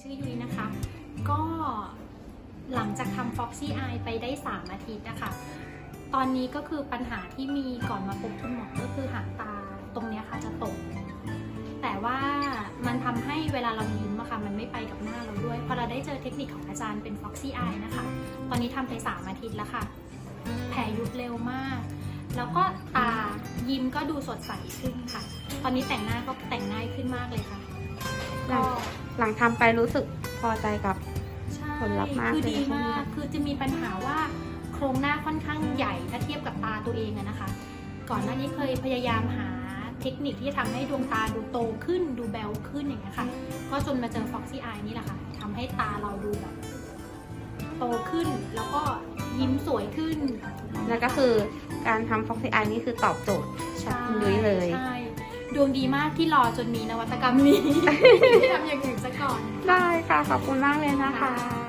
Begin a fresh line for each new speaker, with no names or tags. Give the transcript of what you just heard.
ชื่อยุ้ยนะคะ ก็หลังจากทำ Foxy Eye ไปได้ 3 อาทิตย์นะคะ ตอนนี้ก็คือปัญหาที่มีก่อนมาพบคุณหมอก็คือหางตาตรงนี้ค่ะจะตก แต่ว่ามันทำให้เวลาเรายิ้มอะค่ะมันไม่ไปกับหน้าเราด้วย พอเราได้เจอเทคนิคของอาจารย์เป็น Foxy Eye นะคะ ตอนนี้ทำไป 3 อาทิตย์แล้วค่ะ แผลยุบเร็วมาก แล้วก็ตายิ้มก็ดูสดใสขึ้นค่ะ ตอนนี้แต่งหน้าก็แต่งง่ายขึ้นมากเลยค่ะก็
หลังทำไปรู้สึกพอใจกับ
ใช่
ผลลัพธ์มาก
คือ
เลย
ดี
ใช่ไหม
มาก
คะ
คือจะมีปัญหาว่าโครงหน้าค่อนข้างใหญ่ถ้าเทียบกับตาตัวเองอะนะคะ ก่อนหน้านี้เคยพยายามหาเทคนิคที่จะทำให้ดวงตาดูโตขึ้นดูแบวขึ้นอย่างเงี้ยค่ะ ก็จนมาเจอ Foxy Eye นี่แหละค่ะทำให้ตาเราดูแบบโตขึ้นแล้วก็ยิ้มสวยขึ้น
แล้วก็คือการทำ Foxy Eye นี่คือตอบโจทย์
ใช่
คุณยุ้ยเลย
ใช่ด วงดีมากที่รอจนมีนวัตกรรมนี้ ที่ทำอย่างอื่นซะก่อน
ได้ค่ะ ขอบคุณมากเลยนะคะ